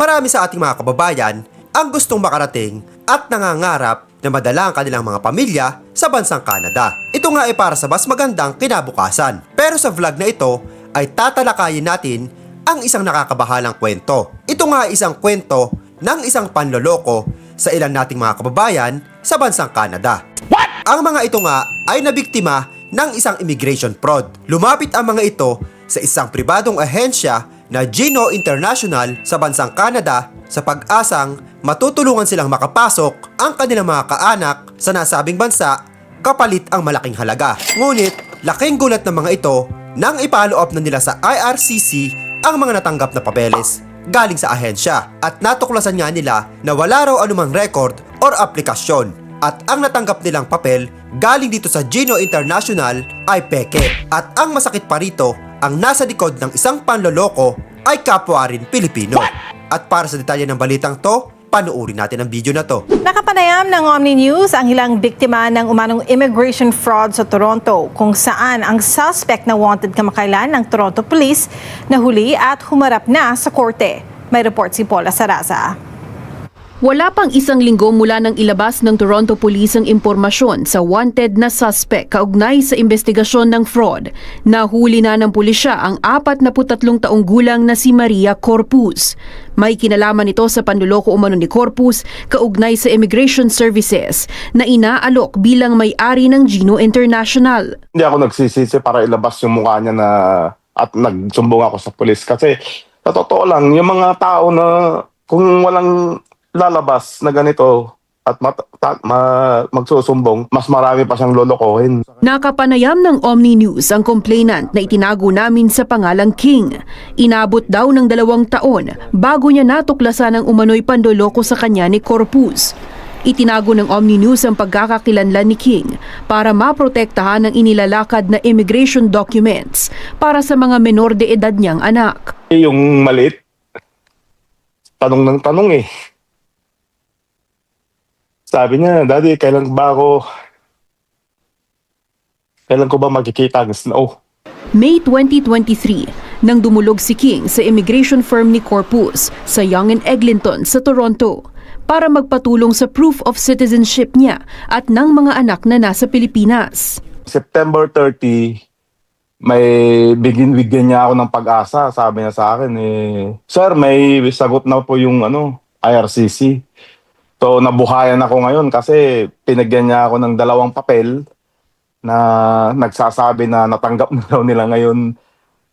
Marami sa ating mga kababayan ang gustong makarating at nangangarap na madala ang kanilang mga pamilya sa bansang Canada. Ito nga ay para sa mas magandang kinabukasan. Pero sa vlog na ito ay tatalakayin natin ang isang nakakabahalang kwento. Ito nga ay isang kwento ng isang panloloko sa ilan nating mga kababayan sa bansang Canada. Ang mga ito nga ay nabiktima ng isang immigration fraud. Lumapit ang mga ito sa isang pribadong ahensya na Gino International sa bansang Canada sa pag-asang matutulungan silang makapasok ang kanilang mga kaanak sa nasabing bansa kapalit ang malaking halaga. Ngunit, laking gulat ng mga ito nang ipalo na nila sa IRCC ang mga natanggap na papeles galing sa ahensya at natuklasan nga nila na wala raw anumang record or aplikasyon at ang natanggap nilang papel galing dito sa Gino International ay peke. At ang masakit pa rito, ang nasa likod ng isang panloloko ay kapwa rin Pilipino. At para sa detalye ng balitang to, panuuri natin ang video na to. Nakapanayam ng Omni News ang ilang biktima ng umanong immigration fraud sa Toronto kung saan ang suspect na wanted kamakailan ng Toronto Police nahuli at humarap na sa korte. May report si Paula Saraza. Wala pang isang linggo mula nang ilabas ng Toronto Police ang impormasyon sa wanted na suspect kaugnay sa investigasyon ng fraud. Nahuli na ng pulisya ang 43 taong gulang na si Maria Corpus. May kinalaman ito sa panluloko umano ni Corpus kaugnay sa Immigration Services na inaalok bilang may-ari ng Gino International. hindi ako nagsisisi para ilabas yung mukha niya na at nagsumbong ako sa pulis kasi sa totoo lang yung mga tao na kung walang lalabas na ganito at mat- ta- ma- magsusumbong mas marami pa siyang lolokohin Nakapanayam ng Omni News ang complainant na itinago namin sa pangalang King. Inabot daw ng dalawang taon bago niya natuklasan ang umano'y pandoloko sa kanya ni Corpus. Itinago ng Omni News ang pagkakakilanlan ni King para maprotektahan ang inilalakad na immigration documents para sa mga menor de edad niyang anak. Yung maliit tanong ng tanong eh sabi niya daddy kailan ba ako kailan ko ba makikita ang snow May 2023 nang dumulog si King sa immigration firm ni Corpus sa Young and Eglinton sa Toronto para magpatulong sa proof of citizenship niya at ng mga anak na nasa Pilipinas. September 30, may bigin bigyan niya ako ng pag-asa. Sabi niya sa akin eh, Sir, may sagot na po yung ano, IRCC. So nabuhayan ako ngayon kasi pinagyan niya ako ng dalawang papel na nagsasabi na natanggap na daw nila ngayon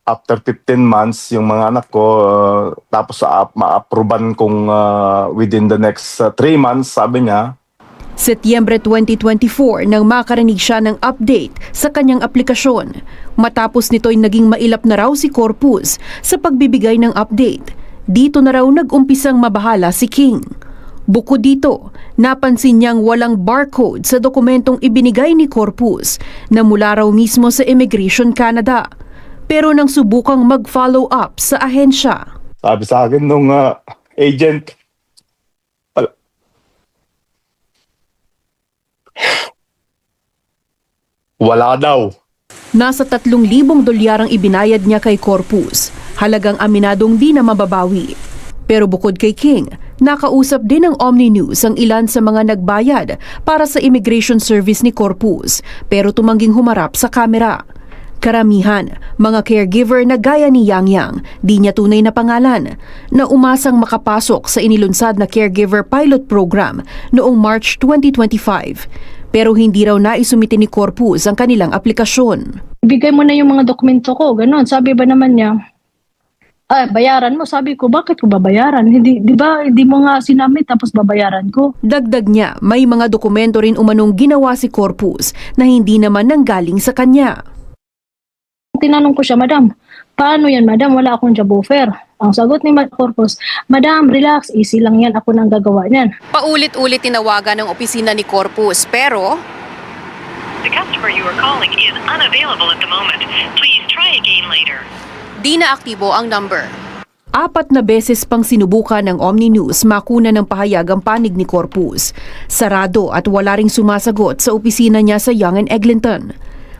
after 15 months yung mga anak ko uh, tapos sa ma-approvean kung uh, within the next 3 months sabi niya Setyembre 2024 nang makarinig siya ng update sa kanyang aplikasyon. Matapos nito'y naging mailap na raw si Corpus sa pagbibigay ng update. Dito na raw nag-umpisang mabahala si King. Bukod dito, napansin niyang walang barcode sa dokumentong ibinigay ni Corpus na mula raw mismo sa Immigration Canada. Pero nang subukang mag-follow up sa ahensya, Sabi sa akin nung uh, agent, wala. Wala daw. Nasa 3,000 dolyar ang ibinayad niya kay Corpus, halagang aminadong di na mababawi. Pero bukod kay King, nakausap din ng Omni News ang ilan sa mga nagbayad para sa immigration service ni Corpus, pero tumangging humarap sa kamera. Karamihan, mga caregiver na gaya ni Yang Yang, di niya tunay na pangalan, na umasang makapasok sa inilunsad na caregiver pilot program noong March 2025. Pero hindi raw naisumite ni Corpus ang kanilang aplikasyon. bigay mo na yung mga dokumento ko, ganun. Sabi ba naman niya, ah, bayaran mo. Sabi ko, bakit ko babayaran? Hindi, di ba, hindi mo nga sinamit tapos babayaran ko. Dagdag niya, may mga dokumento rin umanong ginawa si Corpus na hindi naman nanggaling sa kanya. Tinanong ko siya, madam, paano yan, madam? Wala akong job offer. Ang sagot ni Ma- Corpus, madam, relax, easy lang yan. Ako nang gagawa niyan. Paulit-ulit tinawagan ng opisina ni Corpus pero The customer you are calling is unavailable at the moment. Please try again later. Di na aktibo ang number. Apat na beses pang sinubukan ng Omni News makuna ng pahayag ang panig ni Corpus. Sarado at wala ring sumasagot sa opisina niya sa Young and Eglinton.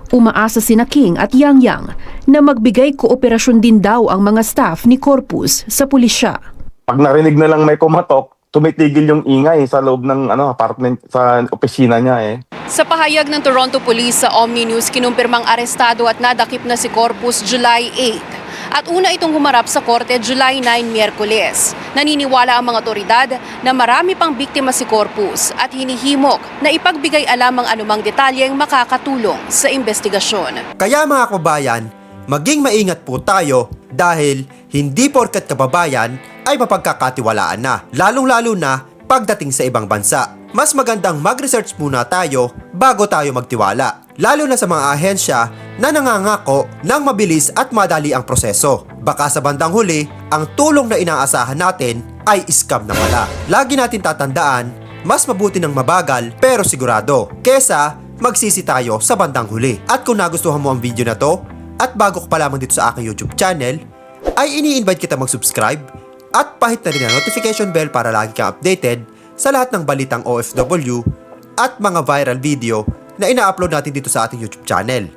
Umaasa sina King at Yang Yang na magbigay kooperasyon din daw ang mga staff ni Corpus sa pulisya. pag narinig na lang may kumatok, tumitigil yung ingay sa loob ng ano apartment sa opisina niya eh. Sa pahayag ng Toronto Police sa Omni News, kinumpirmang arestado at nadakip na si Corpus July 8. At una itong humarap sa korte July 9, Miyerkules. Naniniwala ang mga otoridad na marami pang biktima si Corpus at hinihimok na ipagbigay alam ang anumang detalyeng makakatulong sa investigasyon. Kaya mga kababayan, maging maingat po tayo dahil hindi porkat kababayan ay mapagkakatiwalaan na, lalong-lalo na pagdating sa ibang bansa. Mas magandang mag-research muna tayo bago tayo magtiwala, lalo na sa mga ahensya na nangangako ng mabilis at madali ang proseso. Baka sa bandang huli, ang tulong na inaasahan natin ay scam na pala. Lagi natin tatandaan, mas mabuti ng mabagal pero sigurado kesa magsisi tayo sa bandang huli. At kung nagustuhan mo ang video na to, at bago ka pa lamang dito sa aking YouTube channel, ay ini-invite kita mag-subscribe at pahit na rin ang notification bell para lagi kang updated sa lahat ng balitang OFW at mga viral video na ina-upload natin dito sa ating YouTube channel.